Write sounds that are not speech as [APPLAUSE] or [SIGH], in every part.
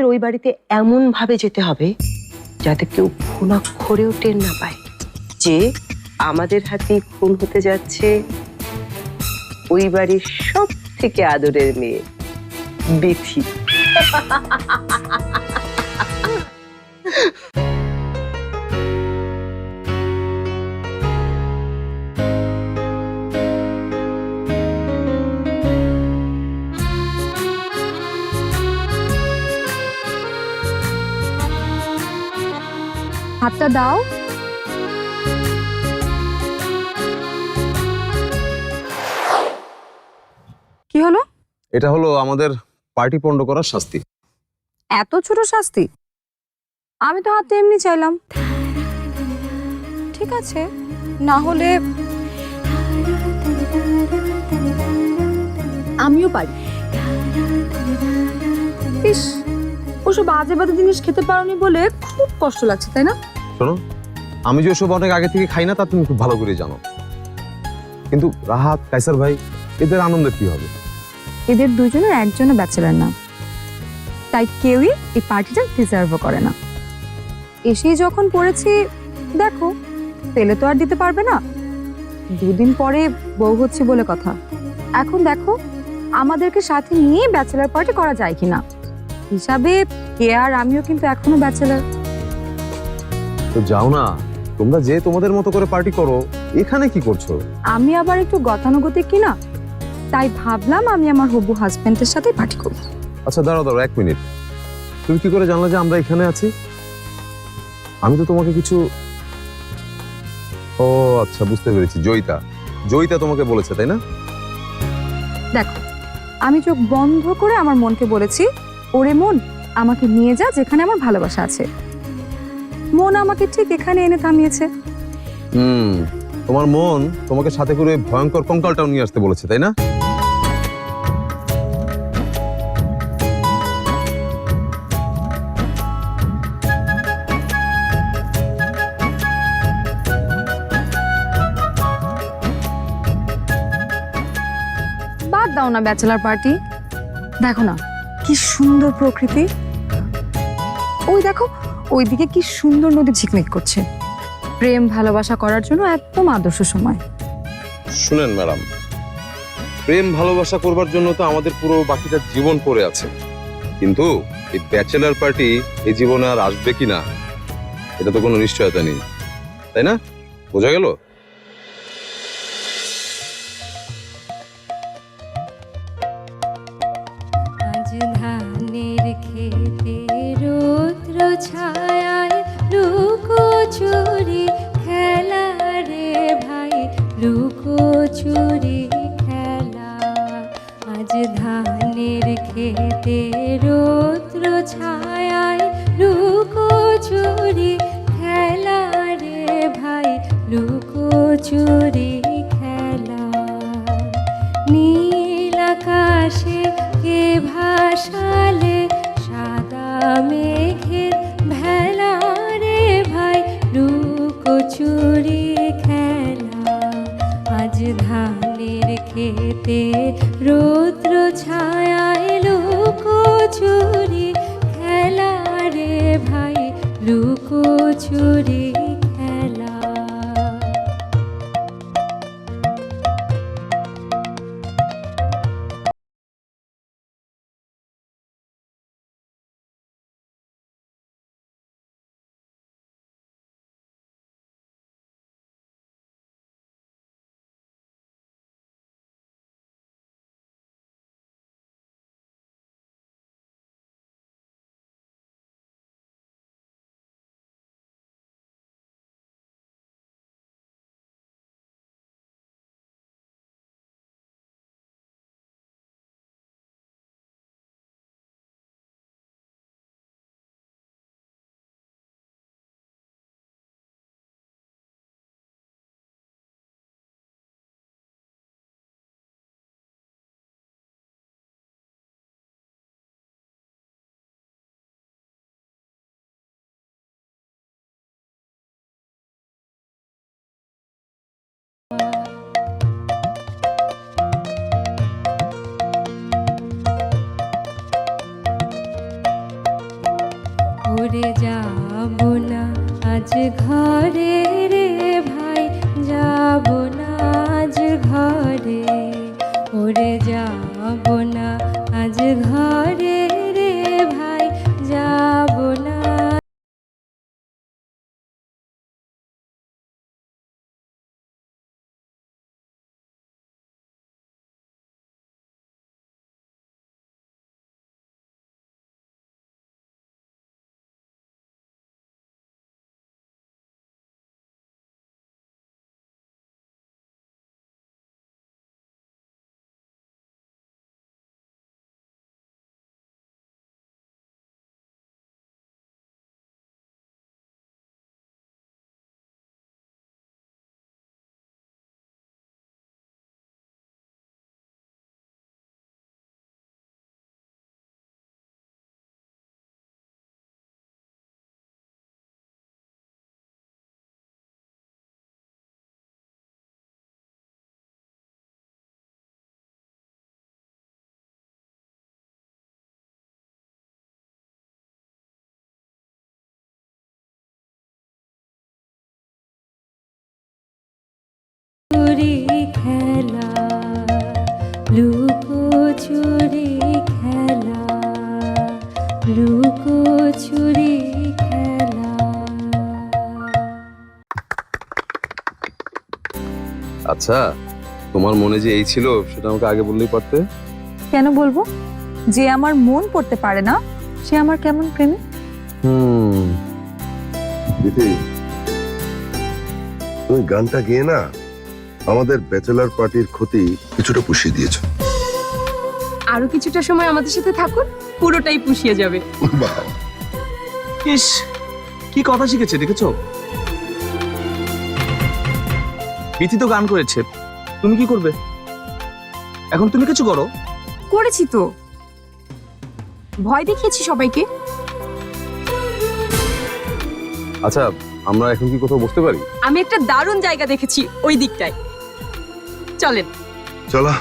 আমাদের ওই বাড়িতে এমন ভাবে যেতে হবে যাতে কেউ খুনাক্ষরেও টের না পায়। যে আমাদের হাতে খুন হতে যাচ্ছে ওই বাড়ির সব থেকে আদরের মেয়ে, বিথি। [LAUGHS] হাতটা দাও। কি হলো? এটা হলো আমাদের পার্টি পণ্ড করার শাস্তি। এত ছোট শাস্তি? আমি তো হাতে এমনি চাইলাম। ঠিক আছে না হলে আমিও পারি। ইস ওসব বাজে বাজে জিনিস খেতে পারোনি বলে খুব কষ্ট লাগছে তাই না? শোনো, আমি যে ওসব অনেক আগে থেকে খাই না, তা তুমি খুব ভালো করে জানো। কিন্তু রাহাত কাইসার ভাই, এদের আনন্দের কি হবে? এদের দুজনের একজনও ব্যাচেলার না। তাই কেউই এই পার্টিটা ডিজার্ভও করে না। এসেই যখন পড়েছি, দেখো পেলে তো আর দিতে পারবে না। দুদিন পরে বউ হচ্ছে বলে কথা। এখন দেখো, আমাদেরকে সাথে নিয়ে ব্যাচেলার পার্টি করা যায় কিনা। হিসাবে কে আর আমিও কিন্তু এখনও ব্যাচেলার তো যাও না। তোমরা যে তোমাদের মতো করে পার্টি করো এখানে কি করছ? আমি আবার একটু গতানুগতিক কিনা তাই ভাবলাম আমি আমার হবু হাজবেন্ডের সাথে পার্টি করব। আচ্ছা দাঁড়াও দাঁড়াও এক মিনিট তুমি কি করে জানলে যে আমরা এখানে আছি? আমি তো তোমাকে কিছু ও আচ্ছা বুঝতে পেরেছি। জয়িতা। জয়িতা তোমাকে বলেছে তাই না? দেখো আমি চোখ বন্ধ করে আমার মনকে বলেছি ওরে মন আমাকে নিয়ে যা যেখানে আমার ভালোবাসা আছে। মন আমাকে ঠিক এখানে এনে থামিয়েছে। হুম তোমার মন তোমাকে সাথে করে ভয়ঙ্কর কঙ্কালটাও নিয়ে আসতে বলেছে তাই না? বাদ দাও না ব্যাচেলার পার্টি। দেখো না কি সুন্দর প্রকৃতি। ওই দেখো ওইদিকে কি সুন্দর নদী ঝিকমিক করছে। প্রেম, ভালোবাসা করার জন্য একদম আদর্শ সময়। শুনেন ম্যাডাম, প্রেম, ভালোবাসা করবার জন্য তো আমাদের পুরো বাকিটা জীবন পড়ে আছে। কিন্তু এই ব্যাচেলার পার্টি এই জীবনে আর আসবে কি না, এটা তো কোনো নিশ্চয়তা নেই। তাই না? বোঝা গেল? আজ আচ্ছা তোমার মনে যে এই ছিল সেটা আমাকে আগে বললেই পারতে? কেন বলব? যে আমার মন পড়তে পারে না সে আমার কেমন প্রেমী? হুম। দিদি তুমি গানটা গেয়ে না আমাদের ব্যাচেলার পার্টির ক্ষতি কিছুটা পুষিয়ে দিয়েছ। আরও কিছুটা সময় আমাদের সাথে থাকুন পুরোটাই পুষিয়ে যাবে। ইস কি কথা শিখেছে দেখেছ? প্রীতি তো গান করেছে। তুমি কি করবে? এখন তুমি কিছু করো। করেছি তো। ভয় দেখিয়েছি সবাইকে। আচ্ছা আমরা এখন কি কোথাও বসতে পারি? আমি একটা দারুণ জায়গা দেখেছি ওই দিকটায়। চলেন। চলো।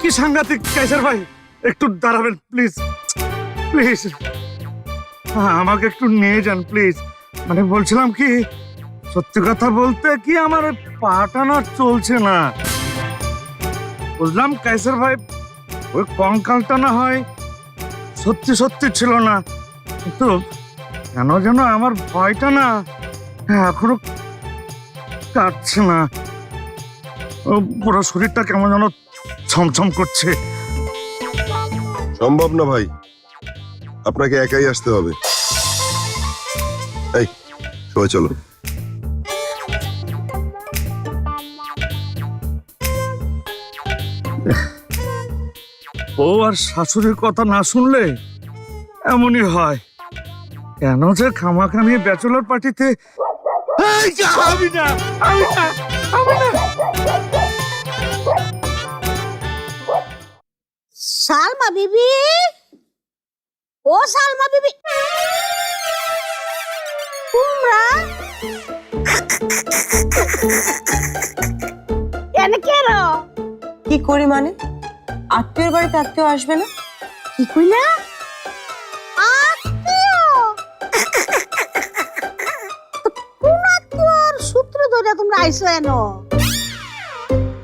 কি সাংঘাতিক কাইসার ভাই? একটু দাঁড়াবেন প্লিজ। প্লিজ। আমাকে একটু নিয়ে যান প্লিজ। মানে বলছিলাম কি সত্যি কথা বলতে কি আমার পাটা না চলছে না। বুঝলাম কাইসার ভাই, ওই কঙ্কালটা না হয় সত্যি সত্যি ছিল না। কিন্তু কেন যেন আমার ভয়টা না এখনও কাটছে না। পুরো শরীরটা কেমন যেন ছমছম করছে। সম্ভব না ভাই। আপনাকে একাই আসতে হবে। এই, সবাই চলো। ও আর শাশুড়ির কথা না শুনলে এমনই হয়। কেন যে খামাখামি ব্যাচেলর পার্টিতে সালমা বিবি? ও সালমা বিবি। তোমরা কেন কি করি মানে? আত্মীয়র বাড়িতে আত্মীয় আসবে না? কি কোন আত্মীয়র সূত্র ধরে তোমরা আইসো এনো?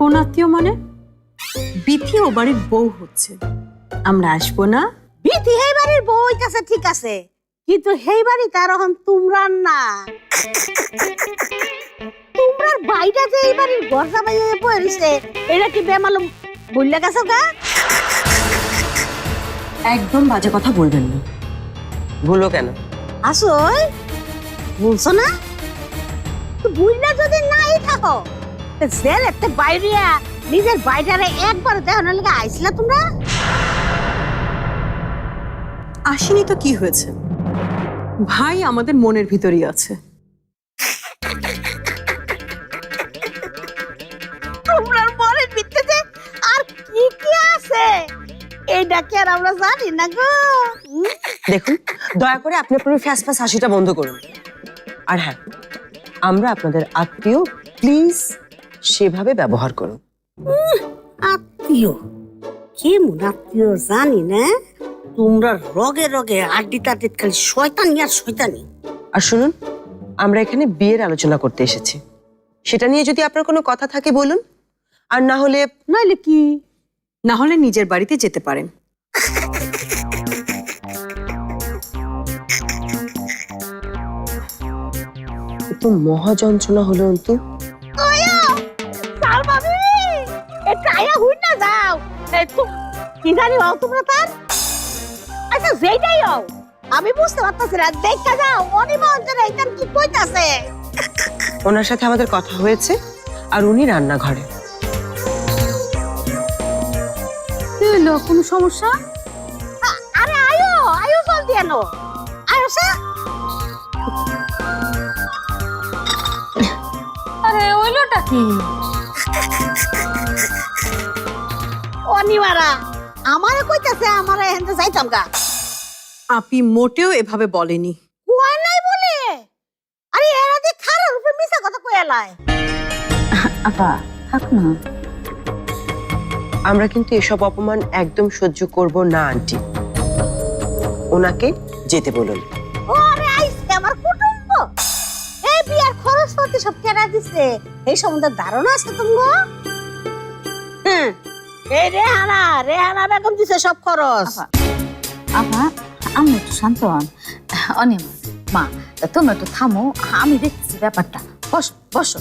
কোন আত্মীয় মানে? বিথি ও বাড়ির বউ হচ্ছে। আমরা আসব না? হেই বাড়ির কাছে ঠিক আছে। কিন্তু হেই বাড়ি তার এখন তোমরা না। তোমরার বাইটা যে এই বাড়ির গরজা বাই হয়ে পড়েছে এটা কি বেমালুম বললে গেছো গা? একদম বাজে কথা বলবেন না। ভুলো কেন? আসই বলছো না? তো বুইলা যদি নাই থাকো তে জেল এতে বাইরিয়া নিজের বাইটারে একবার দেখানোর লাগে আইছিলা তোমরা? আসেনি তো কি হয়েছে? ভাই আমাদের মনের ভিতরই আছে। আছে? এইটা কি আর আমরা জানি না গো? দেখুন দয়া করে আপনি আপনার ফ্যাস ফ্যাস হাসিটা বন্ধ করুন। আর হ্যাঁ আমরা আপনাদের আত্মীয় প্লিজ সেভাবে ব্যবহার করুন। আত্মীয়? কেমন আত্মীয় জানি না? তোমরা রগে রগে আড্ডি টাড্ডি খালি শয়তানি আর শয়তানি। আর শুনুন আমরা এখানে বিয়ের আলোচনা করতে এসেছি। সেটা নিয়ে যদি আপনার কোনো কথা থাকে বলুন। আর না হলে নইলে কি? না হলে নিজের বাড়িতে যেতে পারেন। একটু মহা যন্ত্রণা হলো অন্তু। তো আচ্ছা যেটাই হও আমি বুঝতে পারতেছি না। দেখা যাও অনিমা অঞ্চলে এইটার কি কইতাছে? ওনার সাথে আমাদের কথা হয়েছে আর উনি রান্নাঘরে। হলো কোনো সমস্যা? আরে আয়ো আয়ো জলদি এনো আয়ো সা। আরে ওইলোটা কি? অনিমারা আমারে কইতাছে আমারে হেনতে যাইতাম গা। আপি মোটেও এভাবে বলেনি। কয় নাই বলে? আরে এরা যে খারাপ রূপে মিছা কথা কই এলাই আপা থাক না। আমরা কিন্তু এসব অপমান একদম সহ্য করব না আন্টি। ওনাকে যেতে বলুন। ও আরে আইছে আমার কুটুম্ব। এই বিয়ার খরচ পাতি সব কেনা দিছে। এই সম্বন্ধে ধারণা আছে তোমার? হুম। এই রেহানা রেহানা বেগম দিছে সব খরচ। আপা আমি একটু শান্ত হন। অনিম মা তুমি একটু থামো। আমি দেখতেছি ব্যাপারটা। বস বসো।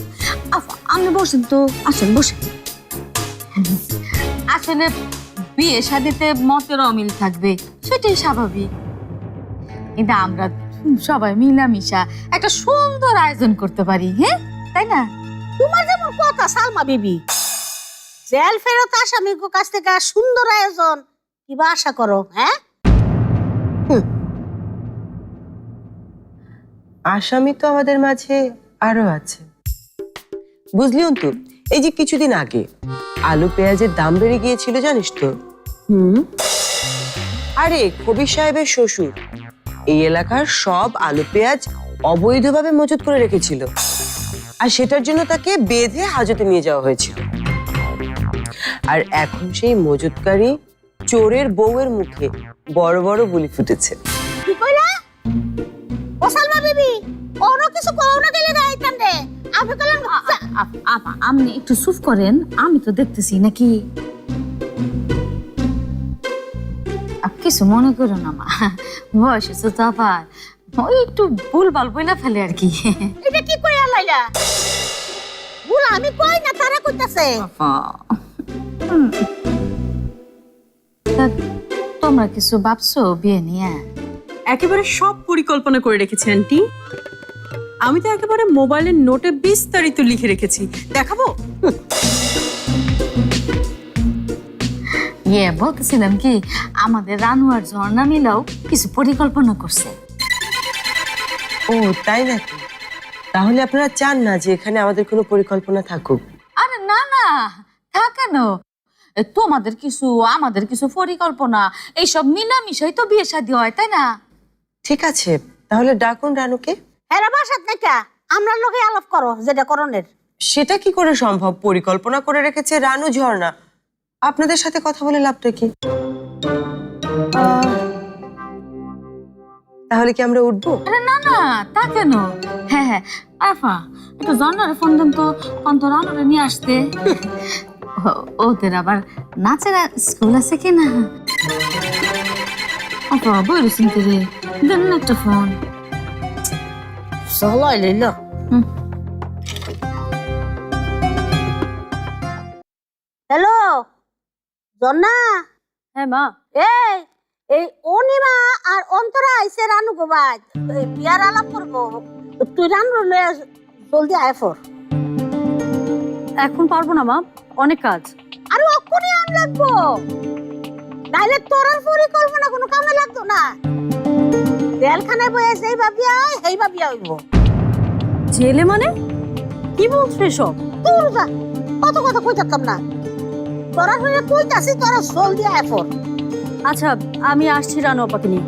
আপা আপনি বসেন তো। আসেন বসেন। আসলে বিয়ে শাদিতে মতের অমিল থাকবে সেটাই স্বাভাবিক। কিন্তু আমরা সবাই মিলামিশা একটা সুন্দর আয়োজন করতে পারি হ্যাঁ? তাই না? তোমার যেমন কথা সালমা বিবি। জেল ফেরত আসামির কাছ থেকে সুন্দর আয়োজন কিবা আশা করো হ্যাঁ? আসামি তো আমাদের মাঝে আরও আছে। বুঝলি অন্তু এই যে কিছুদিন আগে আলু পেঁয়াজের দাম বেড়ে গিয়েছিল জানিস তো? হুম। আরে কবি সাহেবের শ্বশুর এই এলাকার সব আলু পেঁয়াজ অবৈধভাবে মজুত করে রেখেছিল। আর সেটার জন্য তাকে বেঁধে হাজতে নিয়ে যাওয়া হয়েছিল। আর এখন সেই মজুতকারী চোরের বউয়ের মুখে বড় বড় বুলি ফুটেছে। কি কইলা? ও সালমা বিবি অন্য কিছু কও না গেলে গাইতাম রে আপনি একটু চুপ করেন আমি তো দেখতেছি নাকি। আপ কিছু মনে করো না মা। বয়স হচ্ছে তো আবার। ওই একটু ভুল ভালো বইলা ফেলে আর কি। এটা কি কইয়া লাইলা? ভুল আমি কই না তারা কইতাছে। তোমরা কিছু ভাবছ বিয়ে নিয়ে? একেবারে সব পরিকল্পনা করে রেখেছি আন্টি। আমি তো একেবারে মোবাইলের নোটে বিস্তারিত লিখে রেখেছি। দেখাবো? ইয়ে বলতেছিলাম কি আমাদের রানু আর ঝর্ণা মিলাও কিছু পরিকল্পনা করছে। ও তাই নাকি? তাহলে আপনারা চান না যে এখানে আমাদের কোনো পরিকল্পনা থাকুক? আরে না না তা কেন? এ, তোমাদের কিছু আমাদের কিছু পরিকল্পনা এইসব মিলামিশাই তো বিয়ে শাদী হয় তাই না? ঠিক আছে তাহলে ডাকুন রানুকে। হেরা বাসাত নাকা আমরা লোকে আলাপ করো যেটা করণের। সেটা কি করে সম্ভব? পরিকল্পনা করে রেখেছে রানু ঝর্ণা। আপনাদের সাথে কথা বলে লাভটা কি? তাহলে কি আমরা উঠবো? আরে না না তা কেন? হ্যাঁ হ্যাঁ আফা একটু ঝর্ণারে ফোন দেন তো অন্ত রানুরে নিয়ে আসতে। ও- ওদের আবার নাচের স্কুল আছে কি না আপা শুনতে রে দেন একটা ফোন। লইল হ্যালো জন্না হ্যাঁ মা এই এই অনিমা আর অন্তরা আইছে রানু গোবাজ এই বিয়ার আলাপ করব। তুই রানু লয়ে জলদি আয় ফর। এখন পারব না মা। অনেক কাজ। আরে অক্ষরে আন লাগবো। নাইলে তোর পরিকল্পনা কোনো কামে লাগতো না। জেলখানায় বয়ে যেই ভাবি আয় সেই ভাবি আইব। জেলে মানে? কি বলছো এসব? তোর যা কত কথা কই থাকতাম না। তোরা হয়ে কইতাছি তোরা জলদি আয় ফর আচ্ছা আমি আসছি রানু আপাকে নিয়ে।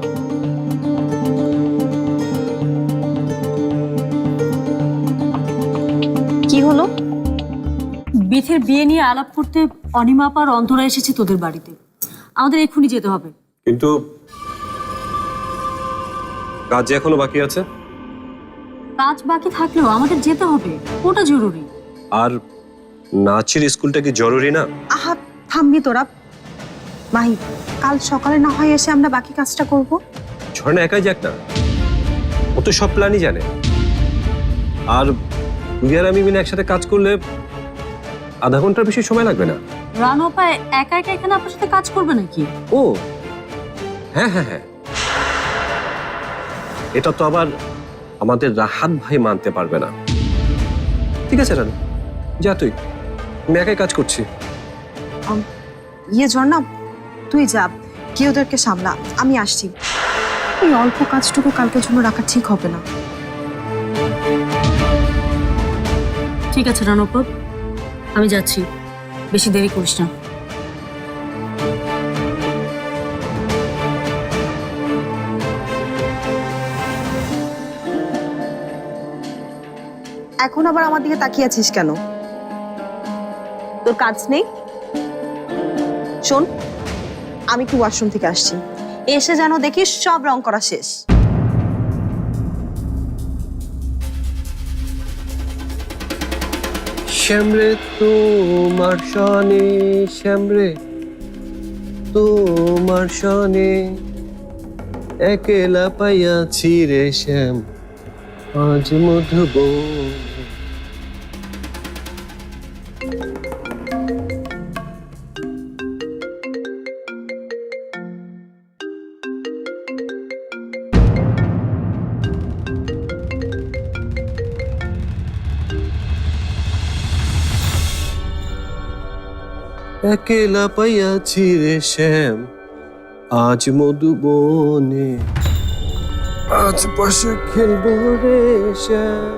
কি হলো? বিথের বিয়ে নিয়ে আলাপ করতে অনিমা আপার অন্তরা এসেছে তোদের বাড়িতে। আমাদের এক্ষুনি যেতে হবে। কিন্তু কাজ যে এখনও বাকি আছে? কাজ বাকি থাকলেও আমাদের যেতে হবে। ওটা জরুরি। আর নাচের স্কুলটা কি জরুরি না? আহা থামবি তোরা। মাহি কাল সকালে না হয় এসে আমরা বাকি কাজটা করব? ঝর্ণা একাই যাক না। ও তো সব প্ল্যানই জানে। আর তুই আর আমি মিলে একসাথে কাজ করলে আধা ঘণ্টার বেশি সময় লাগবে না? রানো পায় একা একা এখানে আপনার সাথে কাজ করবে নাকি? ও হ্যাঁ হ্যাঁ হ্যাঁ। এটা তো আবার আমাদের রাহাত ভাই মানতে পারবে না। ঠিক আছে রানু যা তুই। আমি একাই কাজ করছি। ইয়ে ঝর্ণা তুই যা। কি ওদেরকে সামলা। আমি আসছি। এই অল্প কাজটুকু কালকের জন্য রাখা ঠিক হবে না। ঠিক আছে রানপদ আমি যাচ্ছি। বেশি দেরি করিস না। এখন আবার আমার দিকে তাকিয়ে আছিস কেন? তোর কাজ নেই? শোন, আমি একটু ওয়াশরুম থেকে আসছি। এসে যেন দেখিস সব রং করা শেষ। শ্যামরে তোমার সনে, শ্যামরে তোমার সনে, একেলা পাইয়াছি রে শ্যাম, আজ মধুব একেলা পাইয়াছি রে শ্যাম আজ মধুবনে আজ পাশে খেলব রে শ্যাম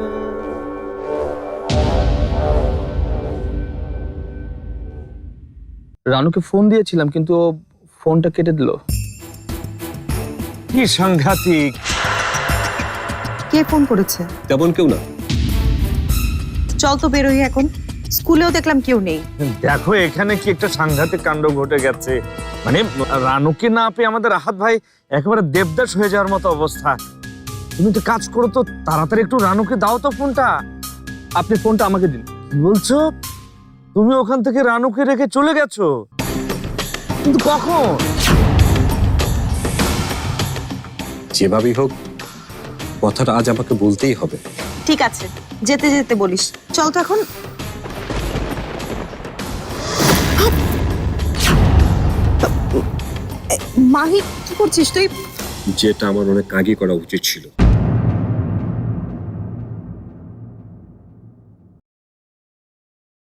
রানুকে ফোন দিয়েছিলাম কিন্তু ও ফোনটা কেটে দিল কি সাংঘাতিক কে ফোন করেছে? তেমন কেউ না। চল তো বেরোই এখন। স্কুলেও দেখলাম কেউ নেই। দেখো এখানে কি একটা সাংঘাতিক কাণ্ড ঘটে গেছে। মানে রানুকে না পেয়ে আমাদের রাহাত ভাই একেবারে দেবদাস হয়ে যাওয়ার মতো অবস্থা। তুমি তো কাজ করো তো তাড়াতাড়ি একটু রানুকে দাও তো ফোনটা। আপনি ফোনটা আমাকে দিন। বলছো? তুমি ওখান থেকে রানুকে রেখে চলে গেছো? কিন্তু কখন? যেভাবেই হোক কথাটা আজ আমাকে বলতেই হবে। ঠিক আছে যেতে যেতে বলিস। চল তো এখন মাহি কি করছিস তুই? যেটা আমার অনেক আগে করা উচিত ছিল।